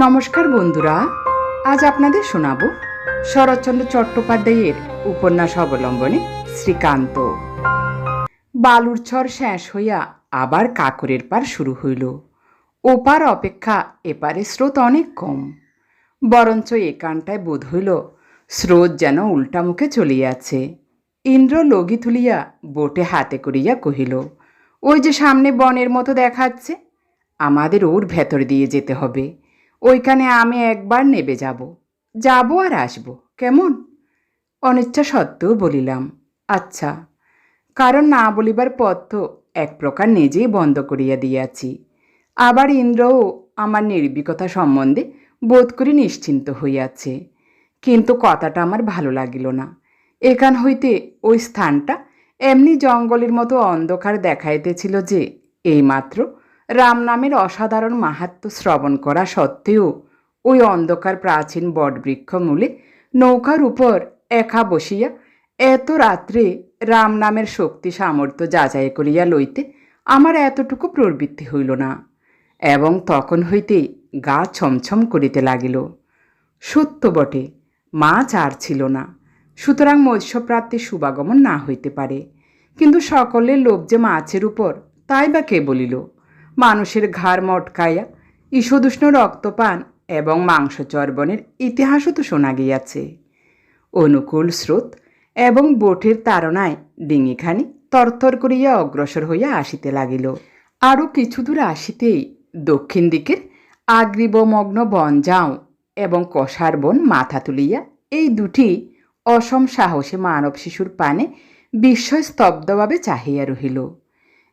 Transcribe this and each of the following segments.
নমস্কার বন্ধুরা, আজ আপনাদের শোনাব শরৎচন্দ্র চট্টোপাধ্যায়ের উপন্যাস অবলম্বনে শ্রীকান্ত। বালুর ছর শেষ হইয়া আবার কাকরের পার শুরু হইল। ওপার অপেক্ষা এপারে স্রোত অনেক কম, বরঞ্চ একানটায় বোধ হইল স্রোত যেন উল্টা মুখে চলিয়াছে। ইন্দ্র লগি তুলিয়া বোটে হাতে করিয়া কহিল, ওই যে সামনে বনের মতো দেখাচ্ছে, আমাদের ওর ভেতর দিয়ে যেতে হবে। ওইখানে আমি একবার নেবে যাব। যাব আর আসব, কেমন? অনিচ্ছা সত্ত্বেও বলিলাম আচ্ছা কারণ না বলিবার পথ তো এক প্রকার নিজেই বন্ধ করিয়া দিয়াছি। আবার ইন্দ্রও আমার নির্ভীকতা সম্বন্ধে বোধ করি নিশ্চিন্ত হইয়াছে, কিন্তু কথাটা আমার ভালো লাগিল না। এখান হইতে ওই স্থানটা এমনি জঙ্গলের মতো অন্ধকার দেখাইতেছিল যে, এইমাত্র রাম নামের অসাধারণ মাহাত্ম্য শ্রবণ করা সত্ত্বেও ওই অন্ধকার প্রাচীন বটবৃক্ষ মূলে নৌকার উপর একা বসিয়া এত রাত্রে রাম নামের শক্তি সামর্থ্য যাচাই করিয়া লইতে আমার এতটুকু প্রবৃত্তি হইল না, এবং তখন হইতে গা ছমছম করিতে লাগিল। সত্য বটে মাছ আর ছিল না, সুতরাং মৎস্যপ্রাপ্তির শুভাগমন না হইতে পারে, কিন্তু সকলের লোভ যে মাছের উপর তাই বা কে বলিল? মানুষের ঘাড় মটকাইয়া ঈশদুষ্ণ রক্তপান এবং মাংস চর্বণের ইতিহাসও তো শোনা গিয়াছে। অনুকূল স্রোত এবং বোটের তাড়নায় ডিঙিখানি তরতর করিয়া অগ্রসর হইয়া আসিতে লাগিল। আরও কিছু দূর আসিতেই দক্ষিণ দিকের আগ্রীবমগ্ন বনজাও এবং কষার বন মাথা তুলিয়া এই দুটি অসম সাহসী মানব শিশুর পানে বিস্ময় স্তব্ধভাবে চাহিয়া রহিল।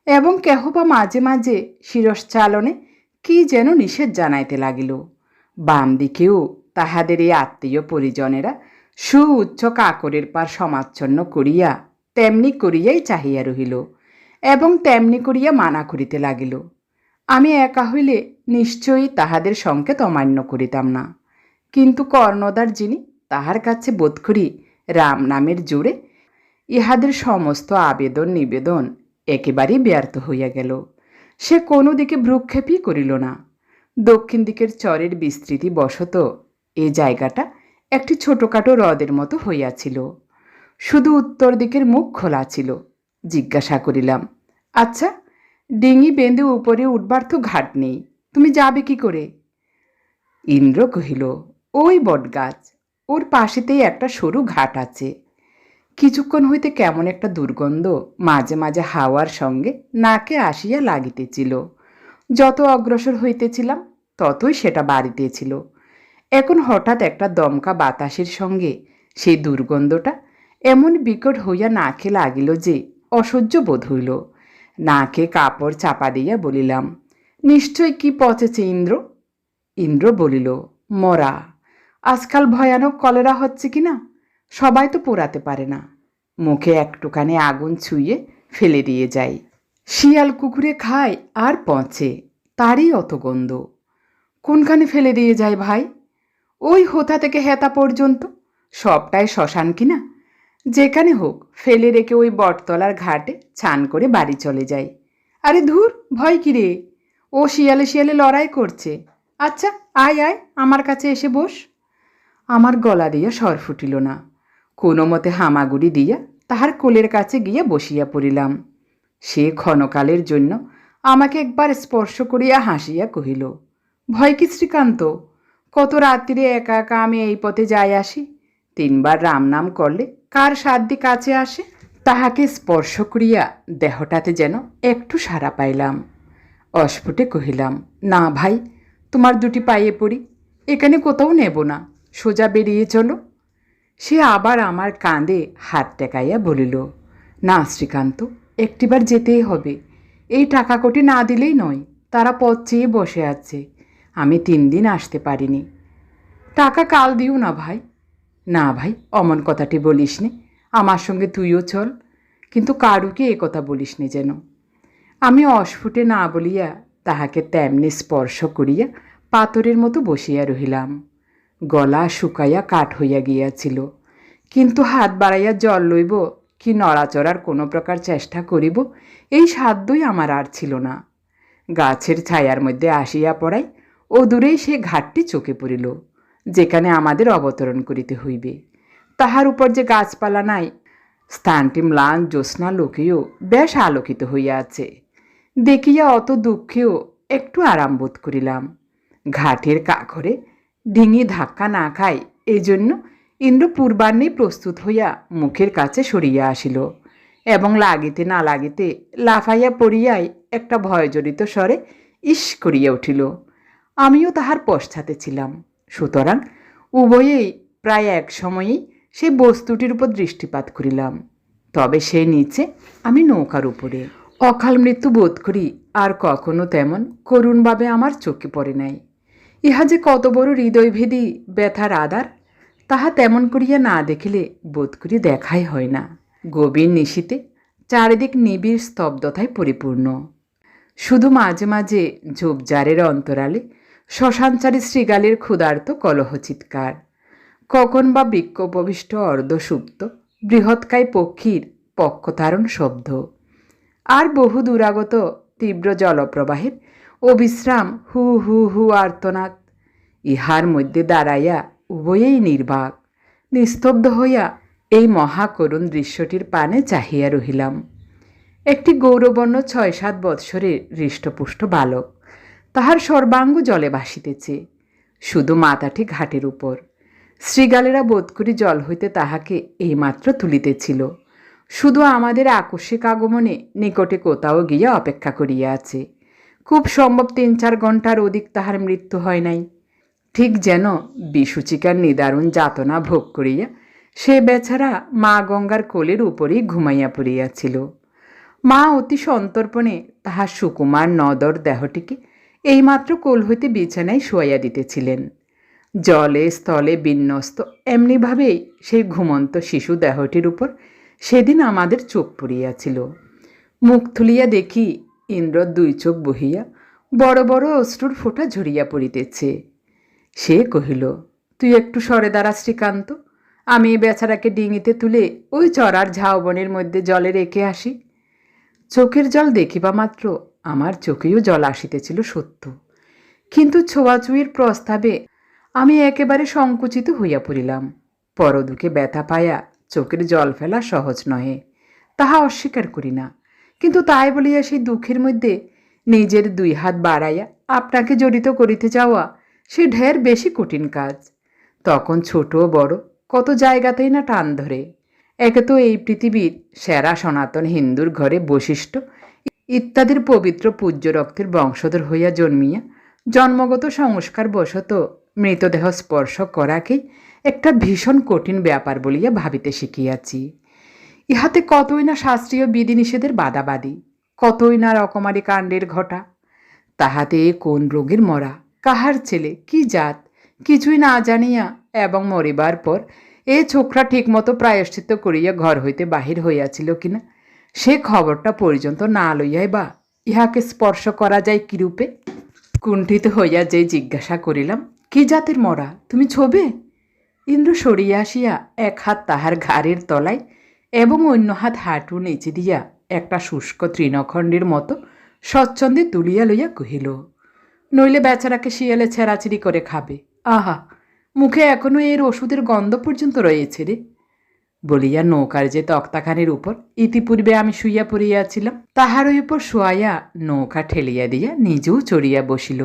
এবং কেহ বা মাঝে মাঝে শিরশ্চালনে কি যেন নিষেধ জানাইতে লাগিল। বাম দিকেও তাহাদের এই আত্মীয় পরিজনেরা সুউচ্চ কাকরের পার সমাচ্ছন্ন করিয়া তেমনি করিয়াই চাহিয়া রহিল এবং তেমনি করিয়া মানা করিতে লাগিল। আমি একা হইলে নিশ্চয়ই তাহাদের সংকেত অমান্য করিতাম না। কিন্তু কর্ণদার যিনি, তাহার কাছে বোধ করি রাম নামের জোরে ইহাদের সমস্ত আবেদন নিবেদন একেবারেই ব্যর্থ হইয়া গেল। সে কোনো দিকে ভ্রুক্ষেপই করিল না। দক্ষিণ দিকের চরের বিস্তৃতি বশত এ জায়গাটা একটি ছোটোখাটো হ্রদের মতো হইয়াছিল। শুধু উত্তর দিকের মুখ খোলা ছিল। জিজ্ঞাসা করিলাম আচ্ছা ডিঙি বেঁধে উপরে উঠবার তো ঘাট নেই, তুমি যাবে কি করে? ইন্দ্র কহিল, ওই বটগাছ, ওর পাশেতেই একটা সরু ঘাট আছে। কিছুক্ষণ হইতে কেমন একটা দুর্গন্ধ মাঝে মাঝে হাওয়ার সঙ্গে নাকে আসিয়া লাগিতেছিল। যত অগ্রসর হইতেছিলাম, ততই সেটা বাড়িতেছিল। এখন হঠাৎ একটা দমকা বাতাসের সঙ্গে সেই দুর্গন্ধটা এমন বিকট হইয়া নাকে লাগিল যে অসহ্য বোধ হইল। নাকে কাপড় চাপা দিয়া বলিলাম, নিশ্চয় কি পচেছে ইন্দ্র? ইন্দ্র বলিল, মরা। আজকাল ভয়ানক কলেরা হচ্ছে কি না? সবাই তো পোড়াতে পারে না। মুখে একটুখানি আগুন ছুঁয়ে ফেলে দিয়ে যায় শিয়াল কুকুরে খায় আর পচে, তারই অত গন্ধ। কোনখানে ফেলে দিয়ে যায় ভাই? ওই হোথা থেকে হেতা পর্যন্ত? সবটাই শ্মশান কিনা? যেখানে হোক, ফেলে রেখে ওই বটতলার ঘাটে ছান করে বাড়ি চলে যায় আরে ধুর, ভয় কিরে ও শিয়ালে শিয়ালে লড়াই করছে। আচ্ছা আয় আয়, আমার কাছে এসে বস। আমার গলা দিয়া স্বর ফুটিল না। কোনো মতে হামাগুড়ি দিয়া তাহার কোলের কাছে গিয়া বসিয়া পড়িলাম। সে ক্ষণকালের জন্য আমাকে একবার স্পর্শ করিয়া হাসিয়া কহিল, ভয় কি শ্রীকান্ত? কত রাত্রিরে একা একা আমি এই পথে যাই আসি? তিনবার রাম নাম করলে কার সাধ্য কাছে আসে? তাহাকে স্পর্শ করিয়া দেহটাতে যেন একটু সাড়া পাইলাম। অস্ফুটে কহিলাম, না ভাই, তোমার দুটি পায়ে পড়ি, এখানে কোথাও নেব না, সোজা বেরিয়ে চলো। সে আবার আমার কাঁধে হাত টেকাইয়া বলিল, না, শ্রীকান্ত, একটিবার যেতেই হবে। এই টাকা কোটি না দিলেই নয়, তারা পথ চেয়ে বসে আছে। আমি তিন দিন আসতে পারিনি। টাকা কাল দিও না ভাই। না ভাই, অমন কথাটি বলিস নে। আমার সঙ্গে তুইও চল, কিন্তু কারুকে এ কথা বলিস নে যেন। আমি অস্ফুটে না বলিয়া তাহাকে তেমনি স্পর্শ করিয়া পাথরের মতো বসিয়া রহিলাম। গলা শুকাইয়া কাঠ হইয়া গিয়াছিল। কিন্তু হাত বাড়াইয়া জল লইব কি নড়াচড়ার কোনো প্রকার চেষ্টা করিব, এই সাধ্যই আমার আর ছিল না। গাছের ছায়ার মধ্যে আসিয়া পড়াই ও দূরেই সে ঘাটটি চোখে পড়িল, যেখানে আমাদের অবতরণ করিতে হইবে। তাহার উপর যে গাছপালা নাই, স্থানটি ম্লান জ্যোৎস্না লোকেও বেশ আলোকিত হইয়া আছে। দেখিয়া অত দুঃখেও একটু আরাম বোধ করিলাম। ঘাটের কাখরে ডিঙি ধাক্কা না খায় এই জন্য ইন্দ্র পূর্বাহ্নেই প্রস্তুত হইয়া মুখের কাছে সরিয়া আসিল এবং লাগিতে না লাগিতে লাফাইয়া পড়িয়াই একটা ভয়জড়িত স্বরে ইস করিয়া উঠিল। আমিও তাহার পশ্চাতে ছিলাম, সুতরাং উভয়েই প্রায় এক সময়েই সেই বস্তুটির উপর দৃষ্টিপাত করিলাম। তবে সে নিচে, আমি নৌকার উপরে। অকাল মৃত্যু বোধ করি আর কখনো তেমন করুণভাবে আমার চোখে পড়ে নাই। ইহা যে কত বড় হৃদয়ভেদী ব্যথার আদার, তাহা তেমন করিয়া না দেখিলে বোধ করি দেখাই হয় না। গভীর নিশীতে চারিদিক নিবিড় স্তব্ধতায় পরিপূর্ণ। শুধু মাঝে মাঝে ঝোপঝাড়ের অন্তরালে শ্মশানচারী শ্রীগালের ক্ষুধার্ত কলহ চিৎকার। কখন বা বৃক্ষোপবিষ্ট অর্ধসুপ্ত বৃহৎকায় পক্ষীর পক্ষতারণ শব্দ। আর বহু দূরাগত তীব্র জলপ্রবাহের অবিশ্রাম হু হু হু, আর্তনাদ। ইহার মধ্যে দাঁড়াইয়া উভয়েই নির্বাক। নিস্তব্ধ হইয়া এই মহাকরুণ দৃশ্যটির পানে চাহিয়া রহিলাম। একটি গৌরবর্ণ ছয় সাত বৎসরের হৃষ্টপুষ্ট বালক। তাহার সর্বাঙ্গ জলে ভাসিতেছে। শুধু মাথাটি ঘাটের উপর। শ্রীগালেরা বোধ করি জল হইতে তাহাকে এইমাত্র তুলিতেছিল। শুধু আমাদের আকস্মিক আগমনে নিকটে কোথাও গিয়া অপেক্ষা করিয়া আছে। খুব সম্ভব তিন চার ঘণ্টার অধিক তাহার মৃত্যু হয় নাই। ঠিক যেন বিসূচিকার নিদারুণ যাতনা ভোগ করিয়া সে বেচারা মা গঙ্গার কোলের উপরেই ঘুমাইয়া পড়িয়াছিল। মা অতি সন্তর্পণে তাহার সুকুমার নদর দেহটিকে এইমাত্র কোল হইতে বিছানায় শোয়াইয়া দিতেছিলেন। জলে, স্থলে বিন্যস্ত এমনিভাবেই সেই ঘুমন্ত শিশু দেহটির উপর সেদিন আমাদের চোখ পড়িয়াছিল। মুখ তুলিয়া দেখি ইন্দ্র দুই চোখ বহিয়া বড় বড় অশ্রুর ফোঁটা ঝরিয়া পড়িতেছে। সে কহিল, তুই একটু সরে দাঁড়া শ্রীকান্ত। আমি এই বেচারাকে ডিঙিতে তুলে ওই চড়ার ঝাউবনের মধ্যে জলে রেখে আসি। চোখের জল দেখিবা মাত্র আমার চোখেও জল আসিতেছিল সত্য। কিন্তু ছোঁয়াছুঁয়ির প্রস্তাবে আমি একেবারে সংকুচিত হইয়া পড়িলাম। পরদুকে ব্যথা পাইয়া চোখের জল ফেলা সহজ নহে, তাহা অস্বীকার করি না। কিন্তু তাই বলিয়া সেই দুঃখের মধ্যে নিজের দুই হাত বাড়াইয়া আপনাকে জড়িত করিতে যাওয়া সে ঢের বেশি কঠিন কাজ। তখন ছোট বড় কত জায়গাতেই না টান ধরে। একে তো এই পৃথিবীর সেরা সনাতন হিন্দুর ঘরে বৈশিষ্ট্য ইত্যাদির পবিত্র পূজ্য রক্তের বংশধর হইয়া জন্মিয়া জন্মগত সংস্কার বশত মৃতদেহ স্পর্শ করাকেই একটা ভীষণ কঠিন ব্যাপার বলিয়া ভাবিতে শিখিয়াছি। ইহাতে কতই না শাস্ত্রীয় বিধিনিষেধের বাদাবাদী, কতই না রকমারি কাণ্ডের ঘটা। তাহাতে কোন রোগের মরা? কাহার ছেলে? কি জাত? কিছুই না জানিয়া এবং মরিবার পর এ ছোকরা ঠিকমতো প্রায়শ্চিত্ত করিয়া ঘর হইতে বাহির হইয়াছিল কিনা? সে খবরটা পর্যন্ত না লইয়াই বা ইহাকে স্পর্শ করা যায় কিরূপে? কুণ্ঠিত হইয়া যে জিজ্ঞাসা করিলাম, কি জাতের মরা? তুমি ছবে? ইন্দ্র সরিয়া আসিয়া এক হাত তাহার ঘাড়ের তলায় এবং অন্য হাত হাঁটু নেচে দিয়া একটা শুষ্ক তৃণখণ্ডের মতো স্বচ্ছন্দে তুলিয়া লইয়া কহিল, নইলে বেচারাকে শিয়ালে ছেঁড়াছিড়ি করে খাবে। আহা, মুখে এখনও এর ওষুধের গন্ধ পর্যন্ত রয়েছে রে। বলিয়া নৌকার যে তক্তাখানির উপর ইতিপূর্বে আমি শুইয়া পড়িয়াছিলাম তাহার ওই উপর শোয়াইয়া নৌকা ঠেলিয়া দিয়া নিজেও চড়িয়া বসিল।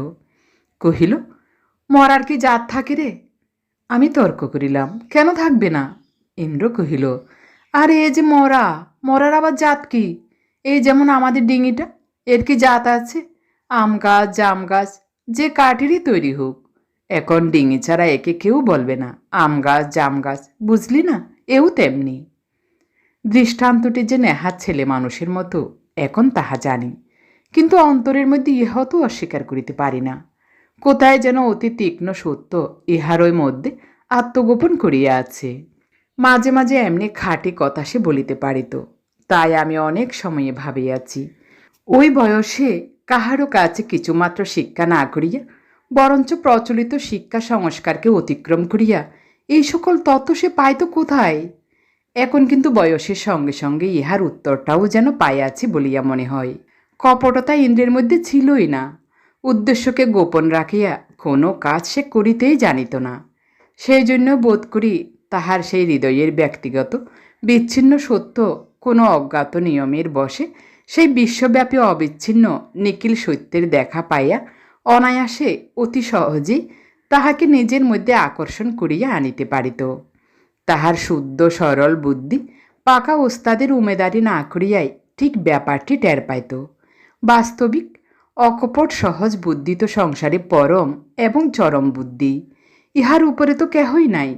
কহিল, মরার কি জাত থাকে রে? আমি তর্ক করিলাম, কেন থাকবে না? ইন্দ্র কহিল আরে এই যে মরা, মরার আবার জাত কি? এই যেমন আমাদের ডিঙিটা, এর কি জাত আছে? আম গাছ, জাম গাছ, যে কাঠেরই তৈরি হোক। এখন ডিঙি ছাড়া একে কেউ বলবে না, আম গাছ, জাম গাছ, বুঝলি না? এও তেমনি। দৃষ্টান্তটি যে নেহাত ছেলে মানুষের মতো, এখন তাহা জানি। কিন্তু অন্তরের মধ্যে ইহা তো অস্বীকার করিতে পারি না। কোথায় যেন অতি তীক্ষ্ণ সত্য ইহারই মধ্যে আত্মগোপন করিয়া আছে। মাঝে মাঝে এমনি খাঁটি কথা সে বলিতে পারিত। তাই আমি অনেক সময়ে ভাবিয়াছি। ওই বয়সে কাহারও কাছে কিছুমাত্র শিক্ষা না করিয়া, বরঞ্চ প্রচলিত শিক্ষা সংস্কারকে অতিক্রম করিয়া, এই সকল তত্ত্ব সে পাইত কোথায়? এখন কিন্তু বয়সের সঙ্গে সঙ্গে ইহার উত্তরটাও যেন পাইয়াছি বলিয়া মনে হয়। কপটতা ইন্দ্রের মধ্যে ছিলই না। উদ্দেশ্যকে গোপন রাখিয়া কোনো কাজ সে করিতেই জানিত না। সেই জন্য বোধ করি তাহার সেই হৃদয়ের ব্যক্তিগত, বিচ্ছিন্ন সত্য কোনো অজ্ঞাত নিয়মের বসে সেই বিশ্বব্যাপী অবিচ্ছিন্ন নিখিল সত্যের দেখা পাইয়া অনায়াসে অতি সহজেই তাহাকে নিজের মধ্যে আকর্ষণ করিয়া আনিতে পারিত। তাহার শুদ্ধ, সরল বুদ্ধি পাকা ওস্তাদের উমেদারি না করিয়াই ঠিক ব্যাপারটি টের পাইত। বাস্তবিক, অকপট, সহজ বুদ্ধি তো সংসারে পরম এবং চরম বুদ্ধি, ইহার উপরে তো কেহই নাই।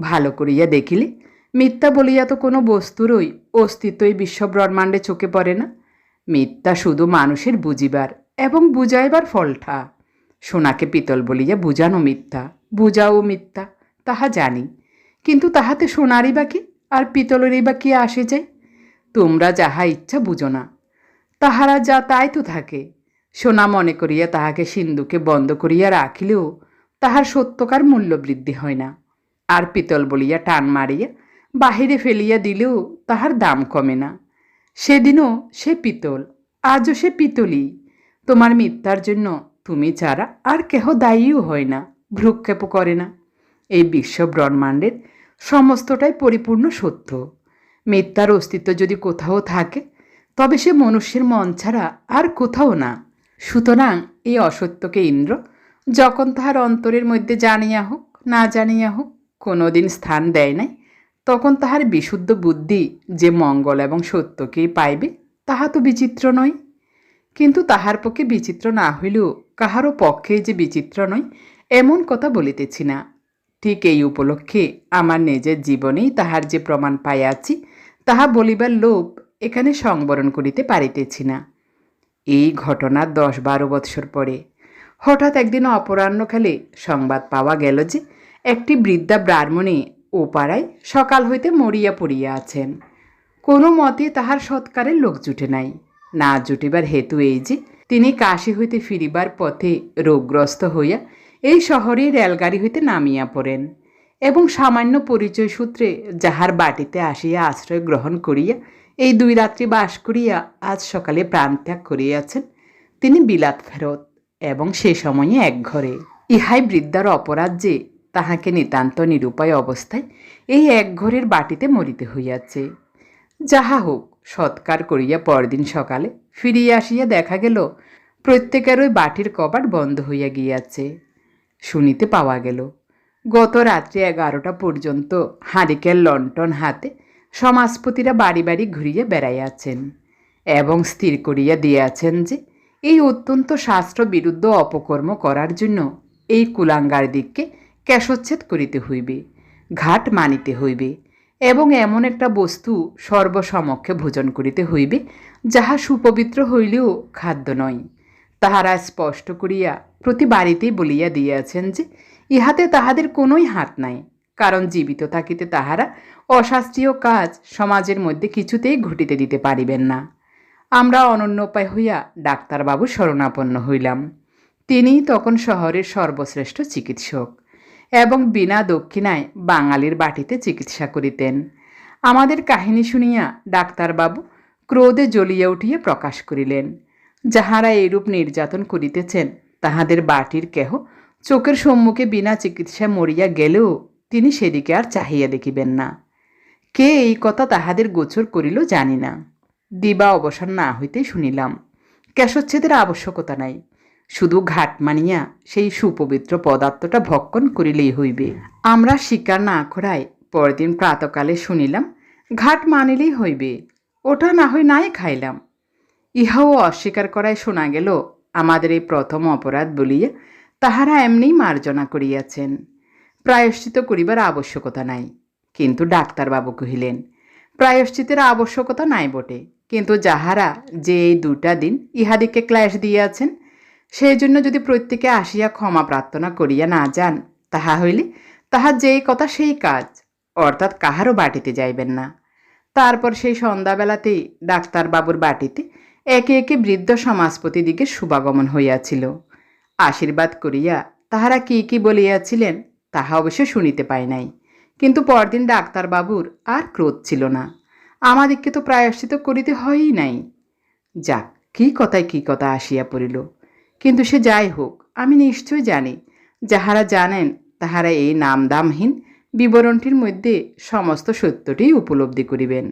ভালো করিয়া দেখিলে, মিথ্যা বলিয়া তো কোনো বস্তুরই অস্তিত্বই বিশ্বব্রহ্মাণ্ডে চোখে পড়ে না। মিথ্যা শুধু মানুষের বুঝিবার এবং বুঝাইবার ফলটা। সোনাকে পিতল বলিয়া বুঝানো মিথ্যা, বুঝাও মিথ্যা, তাহা জানি। কিন্তু তাহাতে সোনারই বা কি আর পিতলেরই বা কি আসে যায়? তোমরা যাহা ইচ্ছা বুঝো না। তাহারা যা তাই তো থাকে। সোনা মনে করিয়া তাহাকে সিন্ধুকে বন্ধ করিয়া রাখিলেও তাহার সত্যকার মূল্য বৃদ্ধি হয় না। আর পিতল বলিয়া টান মারিয়া বাহিরে ফেলিয়া দিলেও তাহার দাম কমে না। সেদিনও সে পিতল, আজও সে পিতলই। তোমার মিথ্যার জন্য তুমি ছাড়া আর কেহ দায়ীও হয় না, ভ্রুক্ষেপও করে না। এই বিশ্ব ব্রহ্মাণ্ডের সমস্তটাই পরিপূর্ণ সত্য। মিথ্যার অস্তিত্ব যদি কোথাও থাকে, তবে সে মনুষ্যের মন ছাড়া আর কোথাও না। সুতরাং এই অসত্যকে ইন্দ্র, যখন তাহার অন্তরের মধ্যে জানিয়া হোক, না জানিয়া হোক কোনোদিন স্থান দেয় নাই, তখন তাহার বিশুদ্ধ বুদ্ধি যে মঙ্গল এবং সত্যকেই পাইবে, তাহা তো বিচিত্র নয়। কিন্তু তাহার পক্ষে বিচিত্র না হইলেও কাহারও পক্ষে যে বিচিত্র নয়, এমন কথা বলিতেছি না। ঠিক এই উপলক্ষে আমার নিজের জীবনেই তাহার যে প্রমাণ পাইয়াছি, তাহা বলিবার লোভ এখানে সংবরণ করিতে পারিতেছি না। এই ঘটনার দশ বারো বৎসর পরে হঠাৎ একদিন অপরাহ্নকালে সংবাদ পাওয়া গেল যে একটি বৃদ্ধা ব্রাহ্মণী ও পাড়ায় সকাল হইতে মরিয়া পড়িয়া আছেন। কোনো মতে তাহার সৎকারের লোক জুটে নাই। না জুটিবার হেতু এই যে, তিনি কাশী হইতে ফিরিবার পথে রোগগ্রস্ত হইয়া এই শহরে রেলগাড়ি হইতে নামিয়া পড়েন এবং সামান্য পরিচয় সূত্রে যাহার বাটিতে আসিয়া আশ্রয় গ্রহণ করিয়া এই দুই রাত্রি বাস করিয়া আজ সকালে প্রাণত্যাগ করিয়াছেন, তিনি বিলাত ফেরত এবং সে সময়ে এক ঘরে। ইহাই বৃদ্ধার অপরাধ যে তাহাকে নিতান্ত নিরুপায় অবস্থায় এই এক ঘরের বাটিতে মরিতে হইয়াছে। যাহা হোক, সৎকার করিয়া পরদিন সকালে ফিরিয়া আসিয়া দেখা গেল, প্রত্যেকের ওই বাটির কবাট বন্ধ হইয়া গিয়াছে। শুনিতে পাওয়া গেল, গত রাত্রি এগারোটা পর্যন্ত হারিকেল লন্ঠন হাতে সমাজপতিরা বাড়ি বাড়ি ঘুরিয়া বেড়াইয়াছেন এবং স্থির করিয়া দিয়াছেন যে, এই অত্যন্ত শাস্ত্র বিরুদ্ধ অপকর্ম করার জন্য এই কুলাঙ্গার দিককে ক্যাশোচ্ছেদ করিতে হইবে, ঘাট মানিতে হইবে, এবং এমন একটা বস্তু সর্বসমক্ষে ভোজন করিতে হইবে, যাহা সুপবিত্র হইলেও খাদ্য নয়। তাহারা স্পষ্ট করিয়া প্রতি বাড়িতেই বলিয়া দিয়াছেন যে, ইহাতে তাহাদের কোনোই হাত নাই, কারণ জীবিত থাকিতে তাহারা অশাস্ত্রীয় কাজ সমাজের মধ্যে কিছুতেই ঘটিতে দিতে পারিবেন না। আমরা অনন্য উপায় হইয়া ডাক্তারবাবু শরণাপন্ন হইলাম। তিনি তখন শহরের সর্বশ্রেষ্ঠ চিকিৎসক। এবং বিনা দক্ষিণায় বাঙালির বাটিতে চিকিৎসা করিতেন। আমাদের কাহিনী শুনিয়া ডাক্তারবাবু ক্রোধে জ্বলিয়া উঠিয়া প্রকাশ করিলেন, যাহারা এরূপ নির্যাতন করিতেছেন, তাহাদের বাটির কেহ চোখের সম্মুখে বিনা চিকিৎসায় মরিয়া গেলেও তিনি সেদিকে আর চাহিয়া দেখিবেন না। কে এই কথা তাহাদের গোচর করিল জানি না। দিবা অবসর না হইতে শুনিলাম। ক্যাশোচ্ছেদের আবশ্যকতা নাই। শুধু ঘাট মানিয়া সেই সুপবিত্র পদার্থটা ভক্ষণ করিলেই হইবে। আমরা স্বীকার না করায় পরদিন প্রাতকালে শুনিলাম, ঘাট মানিলেই হইবে, ওটা না হয় নাই খাইলাম। ইহাও অস্বীকার করায় শোনা গেল, আমাদের এই প্রথম অপরাধ বলিয়া তাহারা এমনিই মার্জনা করিয়াছেন। প্রায়শ্চিত করিবার আবশ্যকতা নাই। কিন্তু ডাক্তারবাবু কহিলেন প্রায়শ্চিতের আবশ্যকতা নাই বটে, কিন্তু যাহারা যে এই দুটা দিন ইহাদিকে ক্লাস দিয়াছেন সেই জন্য যদি প্রত্যেকে আসিয়া ক্ষমা প্রার্থনা করিয়া না যান, তাহা হইলে তাহার যেই কথা সেই কাজ, অর্থাৎ কাহারও বাটিতে যাইবেন না। তারপর সেই সন্ধ্যাবেলাতেই ডাক্তারবাবুর বাটিতে একে একে বৃদ্ধ সমাজপতি দিকে শুভাগমন হইয়াছিল। আশীর্বাদ করিয়া তাহারা কি কি বলিয়াছিলেন, তাহা অবশ্য শুনিতে পাই নাই। কিন্তু পরদিন ডাক্তারবাবুর আর ক্রোধ ছিল না। আমাদিগকে তো প্রায়শ্চিত করিতে হয়ই নাই। যাক, কি কথায় কি কথা আসিয়া পড়িল। কিন্তু সে যাই হোক, আমি নিশ্চয় জানি, যাহারা জানেন তাহারা এই নামদামহীন বিবরণটির মধ্যে সমস্ত সত্যটিই উপলব্ধি করিবেন।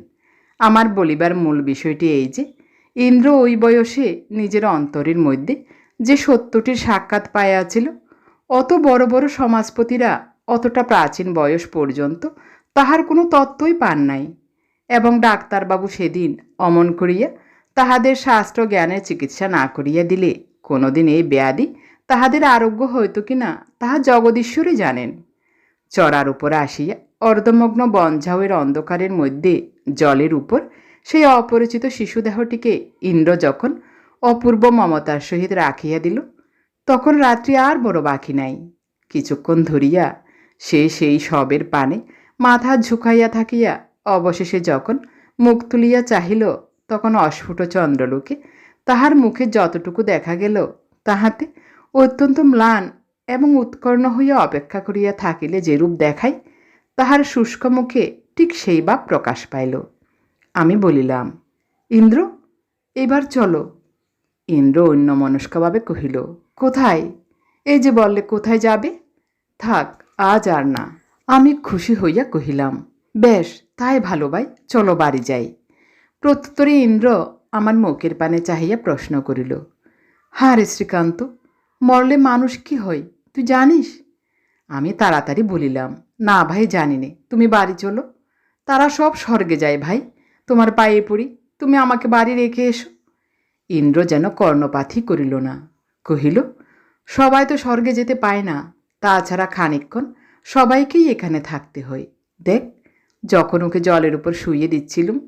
আমার বলিবার মূল বিষয়টি এই যে, ইন্দ্র ওই বয়সে নিজের অন্তরের মধ্যে যে সত্যটির সাক্ষাৎ পাইয়াছিল, অত বড় বড় সমাজপতিরা অতটা প্রাচীন বয়স পর্যন্ত তাহার কোনো তত্ত্বই পান নাই এবং ডাক্তারবাবু সেদিন অমন করিয়া তাহাদের শাস্ত্র জ্ঞানের চিকিৎসা না করিয়া দিলে কোনোদিন এই ব্যাধি তাহাদের আরোগ্য হইত কি না, তাহা জগদীশ্বরই জানেন। চড়ার উপর আসিয়া অর্ধমগ্ন বনঝাউয়ের অন্ধকারের মধ্যে জলের উপর সেই অপরিচিত শিশুদেহটিকে ইন্দ্র যখন অপূর্ব মমতার সহিত রাখিয়া দিল, তখন রাত্রি আর বড় বাকি নাই। কিছুক্ষণ ধরিয়া সে সেই সবের পানে মাথা ঝুঁকাইয়া থাকিয়া অবশেষে যখন মুখ তুলিয়া চাহিল, তখন অস্ফুট চন্দ্রলোকে তাহার মুখে যতটুকু দেখা গেল, তাহাতে অত্যন্ত ম্লান এবং উৎকর্ণ হইয়া অপেক্ষা করিয়া থাকিলে যেরূপ দেখাই, তাহার শুষ্ক মুখে ঠিক সেই বা প্রকাশ পাইল। আমি বলিলাম, ইন্দ্র, এবার চলো। ইন্দ্র অন্যমনস্কভাবে কহিল, কোথায়? এই যে বললে কোথায় যাবে? থাক, আজ আর না। আমি খুশি হইয়া কহিলাম, বেশ, তাই ভালো ভাই, চলো বাড়ি যাই। প্রত্যুত্তরে ইন্দ্র আমার মুখের পানে চাহিয়া প্রশ্ন করিল হ্যাঁ রে শ্রীকান্ত, মরলে মানুষ কি হয়, তুই জানিস? আমি তাড়াতাড়ি বলিলাম, না ভাই, জানি নে, তুমি বাড়ি চলো। তারা সব স্বর্গে যায় ভাই, তোমার পায়ে পড়ি, তুমি আমাকে বাড়ি রেখে এসো। ইন্দ্র যেন কর্ণপাতই করিল না, কহিল, সবাই তো স্বর্গে যেতে পায় না, তাছাড়া খানিকক্ষণ সবাইকেই এখানে থাকতে হয়। দেখ, যখন ওকে জলের উপর শুইয়ে দিচ্ছিলুম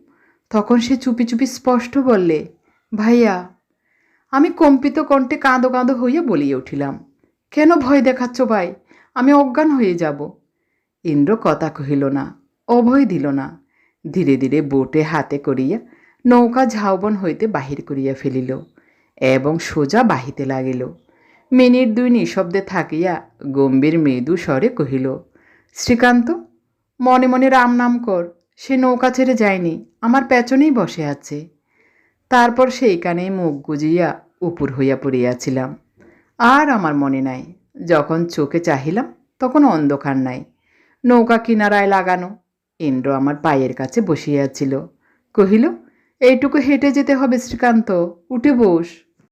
তখন সে চুপি চুপি স্পষ্ট বললে, ভাইয়া, আমি কম্পিত কণ্ঠে কাঁদো কাঁদো হইয়া বলিয়া উঠিলাম। কেন ভয় দেখাচ্ছ ভাই? আমি অজ্ঞান হয়ে যাব। ইন্দ্র কথা কহিল না, অভয় দিল না। ধীরে ধীরে বোটে হাতে করিয়া নৌকা ঝাউবন হইতে বাহির করিয়া ফেলিল এবং সোজা বাহিতে লাগিল। মিনিট দুই নিঃশব্দে থাকিয়া গম্ভীর মৃদু স্বরে কহিল, শ্রীকান্ত, মনে মনে রাম নাম কর। সে নৌকা ছেড়ে যায়নি, আমার পেছনেই বসে আছে। তারপর সেইখানেই মুখ গুজিয়া উপুর হইয়া পড়িয়াছিলাম। আর আমার মনে নাই, যখন চোখে চাহিলাম, তখন অন্ধকার নাই। নৌকা কিনারায় লাগানো, ইন্দ্র আমার পায়ের কাছে বসিয়াছিল। কহিল, এইটুকু হেঁটে যেতে হবে শ্রীকান্ত, উঠে বস।